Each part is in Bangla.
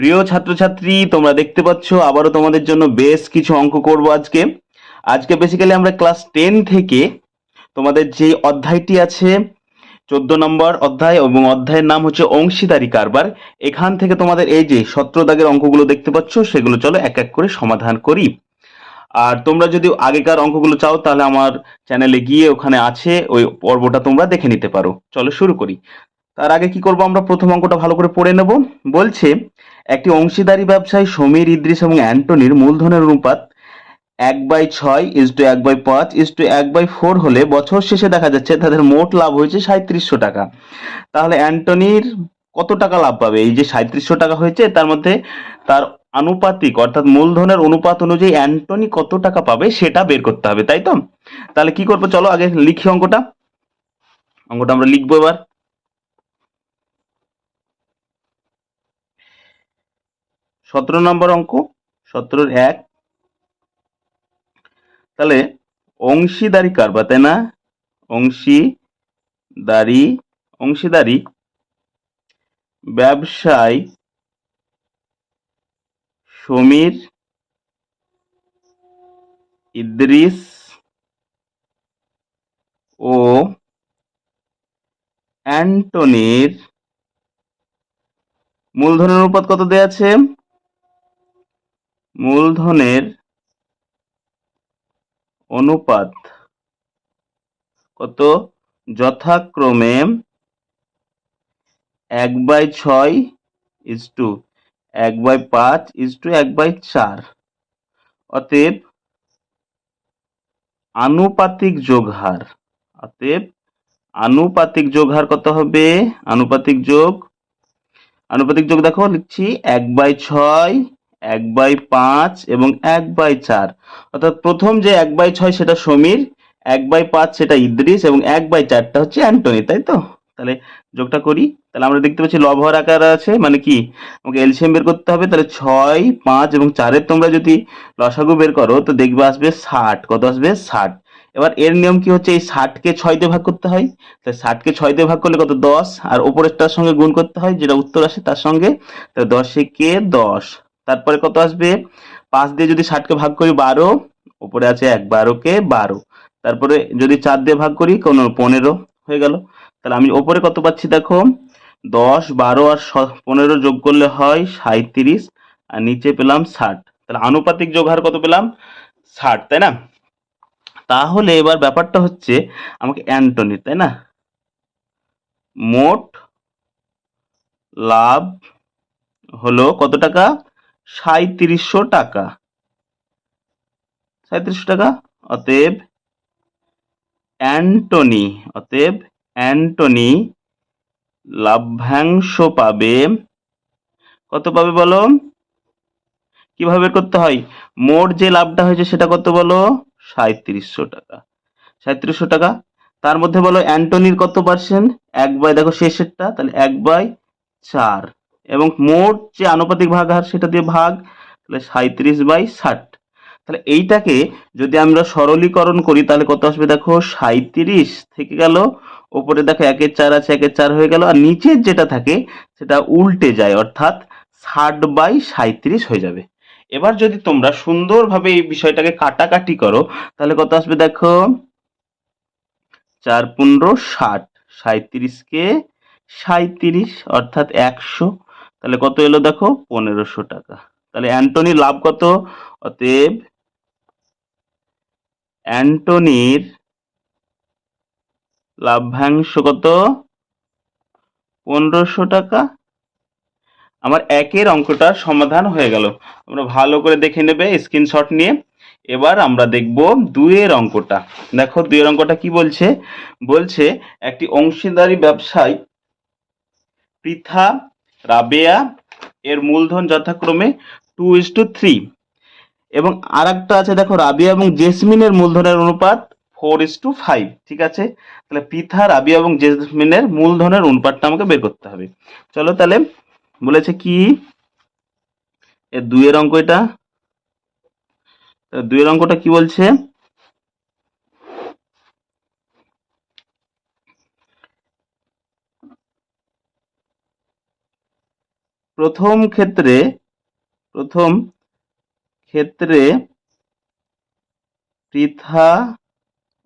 প্রিয় ছাত্রছাত্রী, তোমরা দেখতে পাচ্ছ, আবারও তোমাদের জন্য বেশ কিছু অঙ্ক করব আজকে। আজকে বেসিক্যালি আমরা ক্লাস টেন থেকে তোমাদের যে অধ্যায়টি আছে, চোদ্দ নম্বর অধ্যায় এবং অধ্যায়ের নাম হচ্ছে অংশীদারি কারবার। এখান থেকে তোমাদের এই যে সতেরো দাগের অঙ্কগুলো দেখতে পাচ্ছ, সেগুলো চলো এক এক করে সমাধান করি। আর তোমরা যদি আগেকার অঙ্কগুলো চাও, তাহলে আমার চ্যানেলে গিয়ে ওখানে আছে, ওই পর্বটা তোমরা দেখে নিতে পারো। চলো শুরু করি। তার আগে কি করব আমরা? প্রথম অঙ্কটা ভালো করে পড়ে নেব। বলছে একটি অংশীদারি ব্যবসায় সমীর ইদ্রিস এবং অ্যান্টনির মূলধনের অনুপাত এক বাই ছয় ইস টু এক বাই পাঁচ ইস টু এক বাই ফোর হলে বছর শেষে দেখা যাচ্ছে তাদের মোট লাভ হয়েছে সাঁত্রিশশো টাকা। তাহলে অ্যান্টনির কত টাকা লাভ পাবে? এই যে সাঁত্রিশশো টাকা হয়েছে, তার মধ্যে তার আনুপাতিক অর্থাৎ মূলধনের অনুপাত অনুযায়ী অ্যান্টনি কত টাকা পাবে সেটা বের করতে হবে, তাই তো? তাহলে কি করব? চলো আগে লিখি অঙ্কটা। অঙ্কটা আমরা লিখব এবার। সতেরো নম্বর অঙ্ক, সতেরোর এক। তাহলে অংশীদারি কারবার তাই না? অংশীদারি অংশীদারি ব্যবসায় সমীর ইদ্রিস ও অ্যান্টনির মূলধনের অনুপাত কত দেয়া আছে? মূলধনের অনুপাত কত? যথাক্রমে এক বাই ছয় ইস টু এক বাই পাঁচ ইস টু এক বাই চার। অতএব আনুপাতিক যোগ হার, অতএব আনুপাতিক যোগ হার কত হবে? আনুপাতিক যোগ আনুপাতিক যোগ দেখো, লিখছি, এক বাই ছয় এক বাই পাঁচ এবং এক বাই চার। অর্থাৎ প্রথম যে এক বাই ছয় সেটা সমীর, এক বাই পাঁচ সেটা ইদ্রিস এবং এক বাই চারটা হচ্ছে অ্যান্টনি, তাই তো? তাহলে যোগটা করি। তাহলে আমরা দেখতে পাচ্ছি লবহর আকার আছে মানে কি? আমাকে এলসিএম বের করতে হবে, তাহলে ছয়, পাঁচ এবং চারের তোমরা যদি লসাগু বের করো, তো দেখবে আসবে ষাট। কত আসবে? ষাট। এবার এর নিয়ম কি হচ্ছে? এই ষাটকে ছয় দিয়ে ভাগ করতে হয়। তাহলে ষাটকে ছয় দিয়ে ভাগ করলে কত? দশ। আর ওপরেরটার সঙ্গে গুণ করতে হয়, যেটা উত্তর আসে তার সঙ্গে, তাহলে দশে কে? দশ। তারপরে কত আসবে? পাঁচ দিয়ে যদি ষাটকে ভাগ করি বারো, উপরে আছে এক বারোকে বারো। তারপরে যদি চার দিয়ে ভাগ করি, কোনো পনেরো হয়ে গেল। তাহলে আমি ওপরে কত পাচ্ছি দেখো? দশ, বারো আর পনেরো যোগ করলে হয় সাঁত্রিশ আর নিচে পেলাম ষাট। তাহলে আনুপাতিক যোগ হার কত পেলাম? ষাট, তাই না? তাহলে এবার ব্যাপারটা হচ্ছে আমাকে অ্যান্টনি, তাই না? মোট লাভ হলো কত টাকা? সাঁত্রিশশো টাকা। সাঁত্রিশশো টাকা? অতএব অ্যান্টনি অতএব অ্যান্টনি লাভ্যাংশ পাবে। কত পাবে বলো? কীভাবে করতে হয়? মোট যে লাভটা হয়েছে সেটা কত বলো? সাঁত্রিশশো টাকা। সাঁত্রিশশো টাকা? তার মধ্যে বলো অ্যান্টনির কত পার্সেন্ট এক বাই, দেখো শেষেরটা, তাহলে এক বাই চার। এবং মোট যে আনুপাতিক ভাগ হার সেটা দিয়ে ভাগ, তাহলে সাঁত্রিশ বাই ষাট। তাহলে এইটাকে যদি আমরা সরলীকরণ করি, তাহলে কত আসবে দেখো? সাঁত্রিশ থেকে গেল, ওপরে দেখো একের চার আছে, একের চার হয়ে গেল, আর নিচের যেটা থাকে, সেটা উল্টে যায়, অর্থাৎ ষাট বাই সাঁত্রিশ হয়ে যাবে। এবার যদি তোমরা সুন্দরভাবে এই বিষয়টাকে কাটাকাটি করো, তাহলে কত আসবে দেখো? চার পনেরো ষাট। সাঁত্রিশকে সাঁত্রিশ অর্থাৎ একশো। তাহলে কত এলো দেখো? পনেরোশো টাকা। তাহলে অ্যান্টনির লাভ কত? অতএব অ্যান্টনির লাভ্যাংশ কত? পনেরোশো টাকা। আমার একের অঙ্কটার সমাধান হয়ে গেল। তোমরা ভালো করে দেখে নেবে স্ক্রিনশট নিয়ে। এবার আমরা দেখব দুয়ের অঙ্কটা। দেখো দুইয়ের অঙ্কটা কি বলছে? বলছে একটি অংশীদারি ব্যবসায় পৃথা রাবেয়া, এর মূলধন যথাক্রমে টু ইস টু থ্রি এবং আর একটা আছে, দেখো, রাবিয়া এবং জেসমিনের মূলধনের অনুপাত ফোর ইস টু ফাইভ ঠিক আছে? তাহলে পিথা, রাবিয়া এবং জেসমিনের মূলধনের অনুপাতটা আমাকে বের করতে হবে। চলো তাহলে, বলেছে কি? এর দুইয়ের অঙ্ক এটা। দুইয়ের অঙ্কটা কি বলছে? প্রথম ক্ষেত্রে প্রথম ক্ষেত্রে পৃথা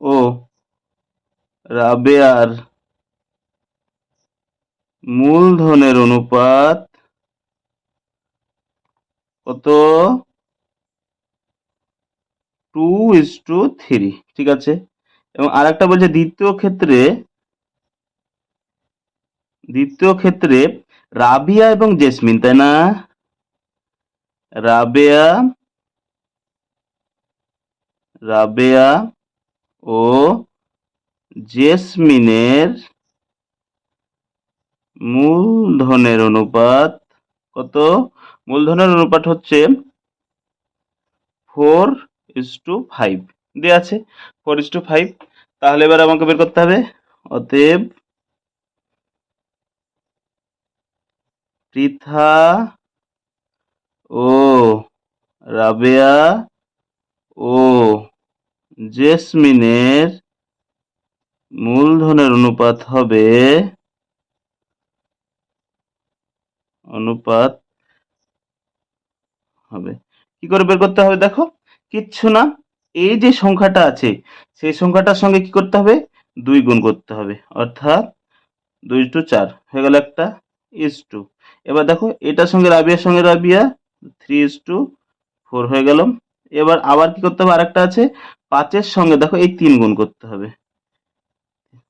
ও রাবেয়ার মূলধনের অনুপাত কত? টু ইস টু থ্রি, ঠিক আছে? এবং আরেকটা বলছে দ্বিতীয় ক্ষেত্রে দ্বিতীয় ক্ষেত্রে রাবিয়া এবং জেসমিন, তাই না? রাবেয়া রাবেয়া ও জেসমিনের মূলধনের অনুপাত কত? মূলধনের অনুপাত হচ্ছে ফোর ইস টু ফাইভ। দেওয়া আছে, ফোর ইস টু ফাইভ। তাহলে এবার আমাকে বের করতে হবে। অতএব পৃথা ও রাবেয়া ও জেসমিনের মূলধনের অনুপাত হবে অনুপাত হবে। কি করে বের করতে হবে দেখো? কিচ্ছু না। এই যে সংখ্যাটা আছে, সেই সংখ্যাটার সঙ্গে কি করতে হবে? দুই গুণ করতে হবে। অর্থাৎ দুই টু চার। হয়ে গেল একটা ইস টু এবার দেখো, এটার সঙ্গে রাবিয়ার সঙ্গে রাবিয়া থ্রি ইস টু ফোর হয়ে গেল। এবার আবার কি করতে হবে? আরেকটা আছে, পাঁচের সঙ্গে দেখো, এই তিন গুণ করতে হবে।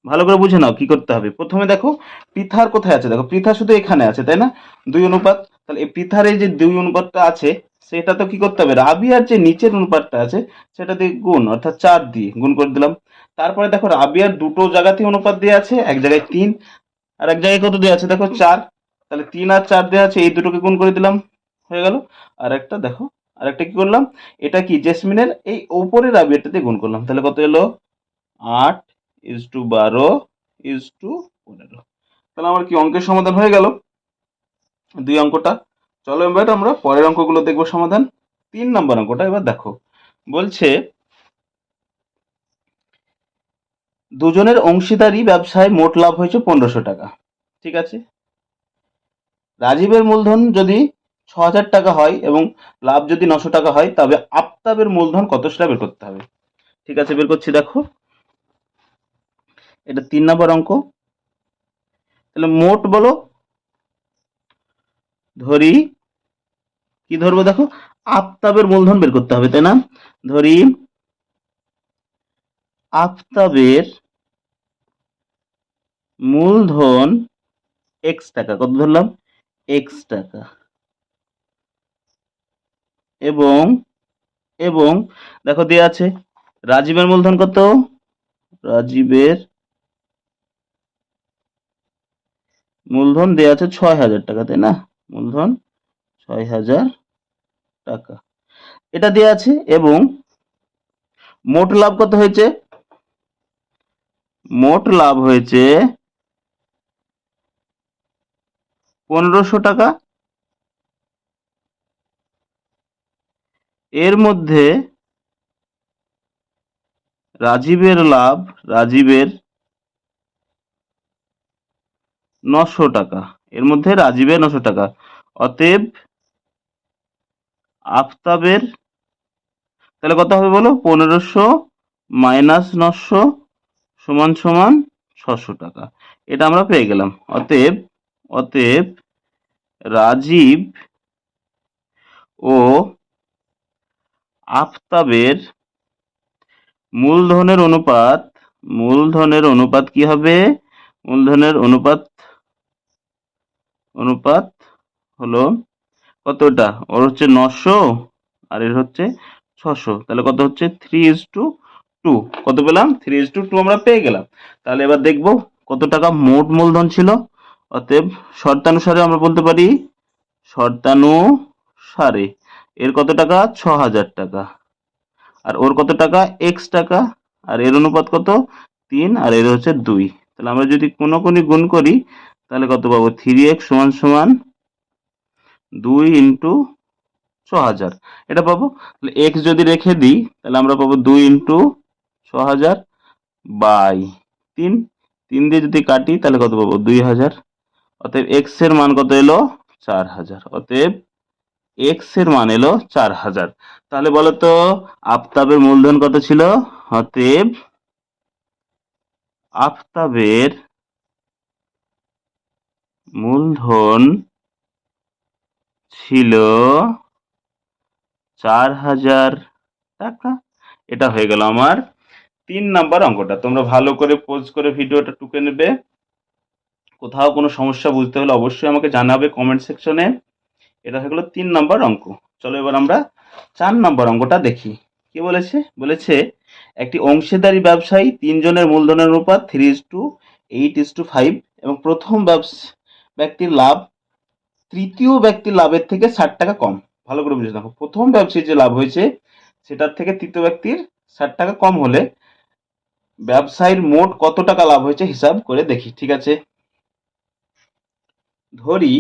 ভালো করে বুঝে নাও কি করতে হবে। প্রথমে দেখো, পৃথার কোথায় আছে? দেখো, পৃথা শুধু এখানে আছে, তাই না? দুই অনুপাত। তাহলে এই পৃথার এই যে দুই অনুপাতটা আছে সেটা তো কি করতে হবে? রাবিয়ার যে নিচের অনুপাতটা আছে, সেটা দিয়ে গুণ, অর্থাৎ চার দিয়ে গুণ করে দিলাম। তারপরে দেখো, রাবিয়ার দুটো জায়গাতেই অনুপাত দেওয়া আছে, এক জায়গায় তিন, আর এক জায়গায় কত দেওয়া আছে? দেখো, চার। তাহলে তিন আর চার দেওয়া আছে, এই দুটোকে গুণ করে দিলাম, হয়ে গেল। আর একটা দেখো, আর একটা কি করলাম? এটা কি জেসমিনের? এই ওপরের রাবিয়ারটাতে গুণ করলাম। তাহলে কত এলো? আট ইজ টু বারো ইজ টু পনেরো। তাহলে আমার কি অঙ্কের সমাধান হয়ে গেল? দুই অঙ্কটা। চলো এবার আমরা পরের অঙ্কগুলো দেখব সমাধান। তিন নম্বর অঙ্কটা এবার দেখো। বলছে, দুজনের অংশীদারি ব্যবসায় মোট লাভ হয়েছে পনেরোশো টাকা। ঠিক আছে? রাজীবের মূলধন যদি ছ হাজার টাকা হয় এবং লাভ যদি নশো টাকা হয়, তবে আফতাবের মূলধন কত সেটা বের করতে হবে। ঠিক আছে, বের করছি, দেখো। এটা তিন নম্বর অঙ্ক। তাহলে মোট বলো। ধরি, কি ধরবো দেখো? আফতাবের মূলধন বের করতে হবে, তাই না? ধরি, আফতাবের মূলধন এক্স টাকা, কত ধরলাম? এক্স টাকা। এবং এবং, দেখো দেয়া আছে, রাজীবের মূলধন কত? রাজীবের মূলধন দেয়া আছে ছয় হাজার টাকা, তাই না? মূলধন ছয় হাজার টাকা। এটা দেয়া আছে, এবং মোট লাভ কত হয়েছে? মোট লাভ হয়েছে পনেরোশো টাকা। এর মধ্যে রাজীবের লাভ, রাজীবের নশো টাকা। এর মধ্যে রাজীবের নশো টাকা। অতএব আফতাবের, তাহলে কত হবে বলো? পনেরোশো মাইনাস নশো সমান সমান ছশো টাকা। এটা আমরা পেয়ে গেলাম। অতএব অতএব রাজীব ও আফতাবের মূলধনের অনুপাত মূলধনের অনুপাত কি হবে? মূলধনের অনুপাত অনুপাত হলো কতটা? ওর হচ্ছে নশো আর এর হচ্ছে ছশো। তাহলে কত হচ্ছে? থ্রি ইজ টু টু কত পেলাম? থ্রি ইজ টু টু আমরা পেয়ে গেলাম। তাহলে এবার দেখব কত টাকা মোট মূলধন ছিল? অতএব শর্তানুসারে আমরা বলতে পারি, শর্তানুসারে। এর কত টাকা? ছ হাজার টাকা। আর ওর কত টাকা? এক্স টাকা। আর এর অনুপাত কত? তিন। আর এর হচ্ছে দুই। তাহলে আমরা যদি কোনো কোনো গুণ করি, তাহলে কত পাবো? থ্রি এক্স সমান সমান দুই ইন্টু ছ হাজার এটা পাবো? তাহলে এক্স যদি রেখে দিই, তাহলে আমরা পাবো দুই ইন্টু ছ হাজার বাই তিন। তিন দিয়ে যদি কাটি, তাহলে কত পাবো? দুই হাজার অতএব এক্সের মান কত এলো? চার হাজার। অতএব এক্সের মান এলো চার হাজার। তাহলে বলো তো আফতাবের মূলধন কত ছিল? অতএব আফতাবের মূলধন ছিল চার হাজার টাকা। এটা হয়ে গেল আমার তিন নাম্বার অঙ্কটা। তোমরা ভালো করে পোজ করে ভিডিওটা টুকে নেবে। কোথাও কোনো সমস্যা বুঝতে হলে অবশ্যই আমাকে জানাবে কমেন্ট সেকশনে এটা হয়ে গেলো তিন নাম্বার অঙ্ক। চলো এবার আমরা চার নাম্বার অঙ্কটা দেখি। কি বলেছে? বলেছে, একটি অংশীদারি ব্যবসায়ী তিনজনের মূলধনের অনুপাত three is to eight is to five এবং প্রথম ব্যক্তির লাভ, তৃতীয় ব্যক্তির লাভের থেকে ষাট টাকা কম। ভালো করে বুঝে দেখো। প্রথম ব্যবসায়ীর যে লাভ হয়েছে, সেটার থেকে তৃতীয় ব্যক্তির ষাট টাকা কম হলে ব্যবসায়ীর মোট কত টাকা লাভ হয়েছে হিসাব করে দেখি। ঠিক আছে? ধরি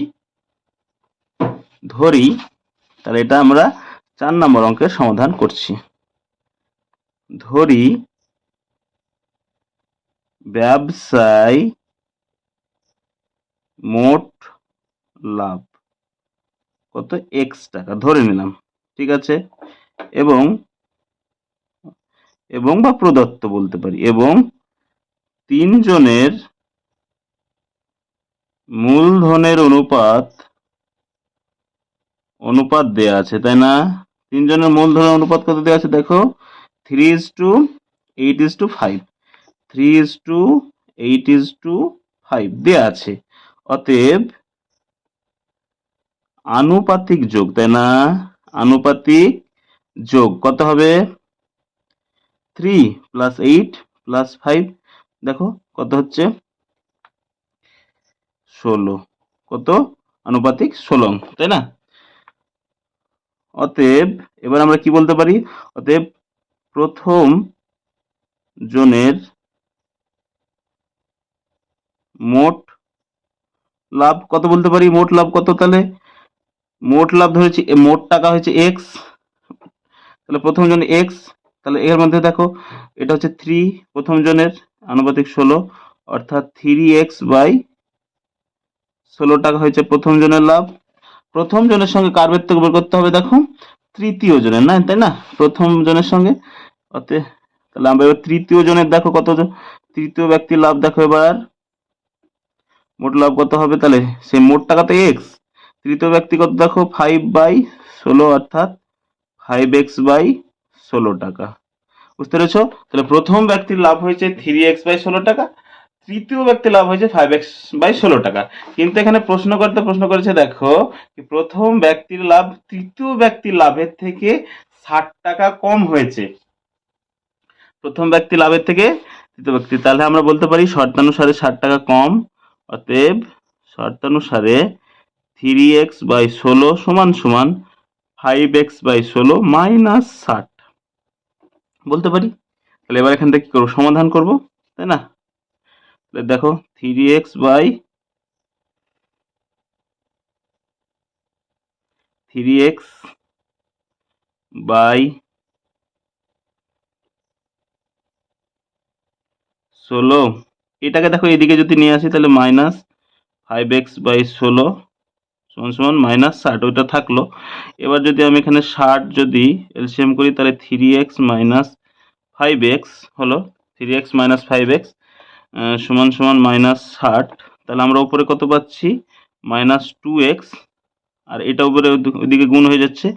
ধরি, তাহলে এটা আমরা চার নম্বর অঙ্কের সমাধান করছি। ধরি, ব্যবসায় মোট লাভ, কত? এক্স টাকা, ধরে নিলাম, ঠিক আছে? এবং এবং বা প্রদত্ত বলতে পারি, এবং তিনজনের মূলধনের অনুপাত অনুপাত দেয়া আছে, তাই না? তিনজনের মূলধনের অনুপাত কত দেওয়া আছে দেখো? Three is to eight is to five three is to eight is to five দেওয়া আছে। অতএব, আনুপাতিক যোগ, তাই না? আনুপাতিক যোগ কত হবে? Three plus eight plus five দেখো, কত হচ্ছে? ষোলো। কত? আনুপাতিক ষোলো, তাই না? অতএব, এবার আমরা কি বলতে পারি? অতএব প্রথম জনের মোট লাভ কত বলতে পারি? মোট লাভ কত তাহলে? মোট লাভ ধরেছি মোট টাকা হচ্ছে এক্স তাহলে প্রথম জন এক্স তাহলে এর মধ্যে দেখো, এটা হচ্ছে থ্রি প্রথম জনের আনুপাতিক ষোলো, অর্থাৎ থ্রি এক্স বাই ষোলো টাকা হয়েছে প্রথম জনের লাভ। প্রথম জনের সঙ্গে কার থেকে বের করতে হবে দেখো? তৃতীয় জনের, না? তাই না? প্রথম জনের সঙ্গে। অতে তাহলে আমরা এবার তৃতীয় জনের দেখো কত তৃতীয় ব্যক্তির লাভ দেখো এবার। মোট লাভ কত হবে তাহলে? সেই মোট টাকা তো এক্স তৃতীয় ব্যক্তি কত দেখো? ফাইভ বাই ষোলো অর্থাৎ ফাইভ এক্স বাই ষোলো টাকা। বুঝতে পেরেছ? তাহলে প্রথম ব্যক্তির লাভ হয়েছে থ্রি এক্স বাই ষোলো টাকা। তৃতীয় ব্যক্তির লাভ হয়েছে ফাইভ এক্স বাই ষোলো টাকা। কিন্তু এখানে প্রশ্ন করতে প্রশ্ন করেছে, দেখো প্রথম ব্যক্তির লাভ তৃতীয় ব্যক্তির লাভের থেকে ষাট টাকা কম হয়েছে। প্রথম ব্যক্তি লাভের থেকে তৃতীয় ব্যক্তি, তাহলে আমরা বলতে পারি শর্তানুসারে ষাট টাকা কম, অতএব শর্তানুসারে থ্রি এক্স বাই ষোলো সমান সমান ফাইভ এক্স বাই ষোলো মাইনাস ষাট। বলতে পারি? তাহলে এবার এখান থেকে কি করব? সমাধান করব? তাই না? দেখো three x by three x by ষোলো। এটাকে দেখো, এদিকে যদি নিয়ে আসি, তাহলে মাইনাস ফাইভ এক্স বাই ষোলো সমান সমান মাইনাস ষাট, ওইটা থাকল। এবার যদি আমি এখানে ষাট যদি এলসিএম করি, তাহলে three x minus five x হলো three x minus five x সমান সমান মাইনাস ষাট। তাহলে আমরা উপরে কত পাচ্ছি? মাইনাস টু এক্স আর এটা উপরে ওদিকে গুণ হয়ে যাচ্ছে।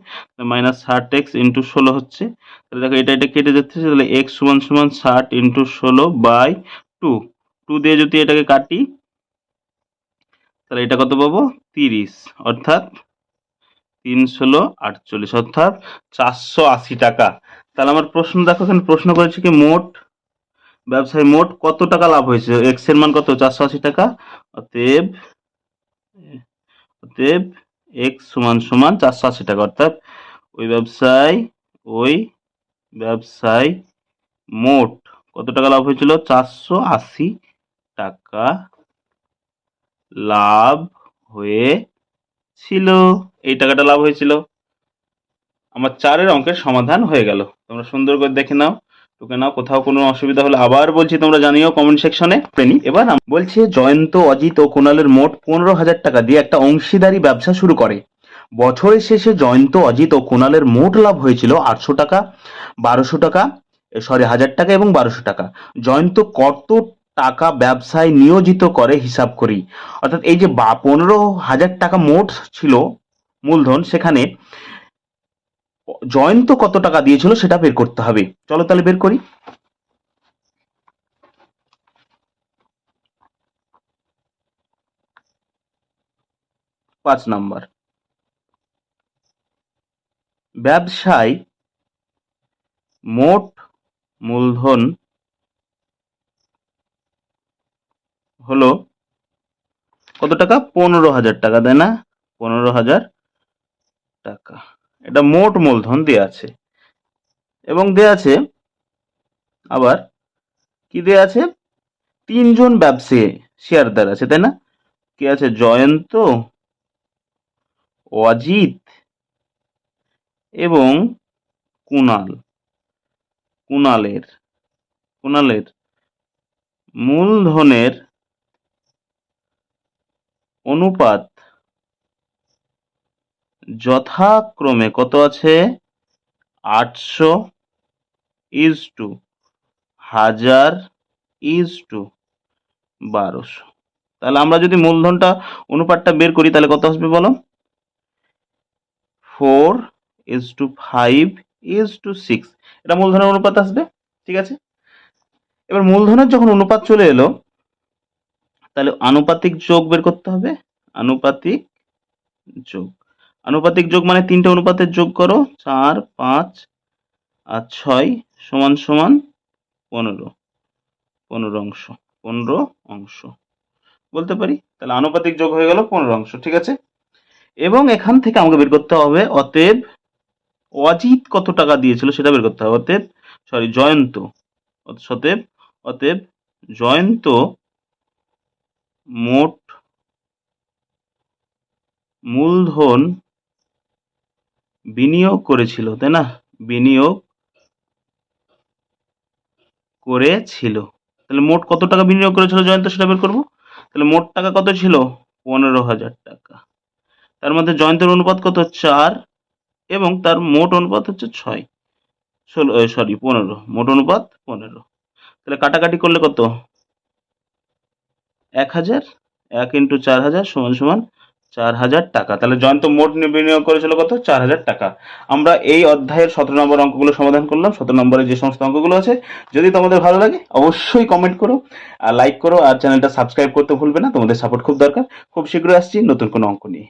মাইনাস ষাট এক্স ইন্টু ষোলো হচ্ছে। তাহলে দেখো এটা এটা কেটে যাচ্ছে, তাহলে এক্স সমান সমান ষাট ইন্টু ষোলো বাই টু টু দিয়ে যদি এটাকে কাটি, তাহলে এটা কত পাবো? তিরিশ। অর্থাৎ তিন ষোলো আটচল্লিশ। অর্থাৎ চারশো আশি টাকা। তাহলে আমার প্রশ্ন, দেখো এখানে প্রশ্ন করেছে কি, মোট ব্যবসায় মোট কত টাকা লাভ হয়েছে? এক্সের মান কত? চারশো আশি টাকা। অতএব অতএব এক্স সমান সমান চারশো আশি টাকা। অর্থাৎ ওই ব্যবসায় ওই ব্যবসায় মোট কত টাকা লাভ হয়েছিল? চারশো আশি টাকা লাভ হয়েছিল। এই টাকাটা লাভ হয়েছিল। আমার চারের অঙ্কের সমাধান হয়ে গেল। তোমরা সুন্দর করে দেখে নাও। তোকে নাও, কোথাও কোনো অসুবিধা হলে আবার বলছি, তোমরা জানিও কমেন্ট সেকশনে প্রেমী এবার বলছে, জয়ন্ত, অজিত ও কুণালের মোট পনেরো হাজার টাকা দিয়ে একটা অংশীদারি ব্যবসা শুরু করে। বছরের শেষে জয়ন্ত, অজিত ও কুণালের মোট লাভ হয়েছিল আটশো টাকা, বারোশো টাকা সরি হাজার টাকা এবং বারোশো টাকা। জয়ন্ত কত টাকা ব্যবসায় নিয়োজিত করে হিসাব করি। অর্থাৎ এই যে পনেরো হাজার টাকা মোট ছিল মূলধন, সেখানে জয়ন্ত কত টাকা দিয়েছিল সেটা বের করতে হবে। চলো তাহলে বের করি। পাঁচ নাম্বার। ব্যবসায় মোট মূলধন হলো কত টাকা? পনেরো হাজার টাকা, তাই না? পনেরো হাজার টাকা। এটা মোট মূলধন দেয়া আছে। এবং দেয়া আছে, আবার কি দেয়া আছে? তিনজন ব্যবসায়ী শেয়ারদার আছে, তাই না? কি আছে? জয়ন্ত, অজিত এবং কুণাল কুণালের কুনালের মূলধনের অনুপাত যথাক্রমে কত আছে? আটশো ইজ টু হাজার ইজ টু বারোশো। তাহলে আমরা যদি মূলধনটা, অনুপাতটা বের করি, তাহলে কত আসবে বলো? Four is to five is to six এটা মূলধনের অনুপাত আসবে, ঠিক আছে? এবার মূলধনের যখন অনুপাত চলে এলো, তাহলে আনুপাতিক যোগ বের করতে হবে। আনুপাতিক যোগ। আনুপাতিক যোগ মানে তিনটে অনুপাতের যোগ করো, চার, পাঁচ, আর ছয় সমান সমান পনেরো পনেরো অংশ পনেরো অংশ। বলতে পারি? তাহলে আনুপাতিক যোগ হয়ে গেল পনেরো অংশ, ঠিক আছে? এবং এখান থেকে আমাকে বের করতে হবে, অতএব অজিত কত টাকা দিয়েছিল সেটা বের করতে হবে, অতএব সরি জয়ন্ত সতেব অতএব জয়ন্ত মোট মূলধন বিনিয়োগ করেছিল, তাই না? বিনিয়োগ করেছিল। তাহলে মোট কত টাকা বিনিয়োগ করেছিল জয়ন্ত সেটা বের করব? তাহলে মোট টাকা কত ছিল? পনেরো হাজার টাকা। তার মধ্যে জয়ন্তের অনুপাত কত? চার। এবং তার মোট অনুপাত হচ্ছে ছয়। ষোলো সরি পনেরো। মোট অনুপাত পনেরো। তাহলে কাটাকাটি করলে কত? এক হাজার। এক ইন্টু চার হাজার সমান সমান চার হাজার টাকা। তাহলে জয়ন্ত মোট বিনিয়োগ করেছিল কত? চার হাজার টাকা। আমরা এই অধ্যায়ের সতেরো নম্বর অঙ্কগুলো সমাধান করলাম। সতেরো নম্বরে যে সমস্ত অঙ্কগুলো আছে, যদি তোমাদের ভালো লাগে, অবশ্যই কমেন্ট করো, আর লাইক করো, আর চ্যানেলটা সাবস্ক্রাইব করতে ভুলবে না। তোমাদের সাপোর্ট খুব দরকার। খুব শীঘ্রই আসছি নতুন কোনো অঙ্ক নিয়ে।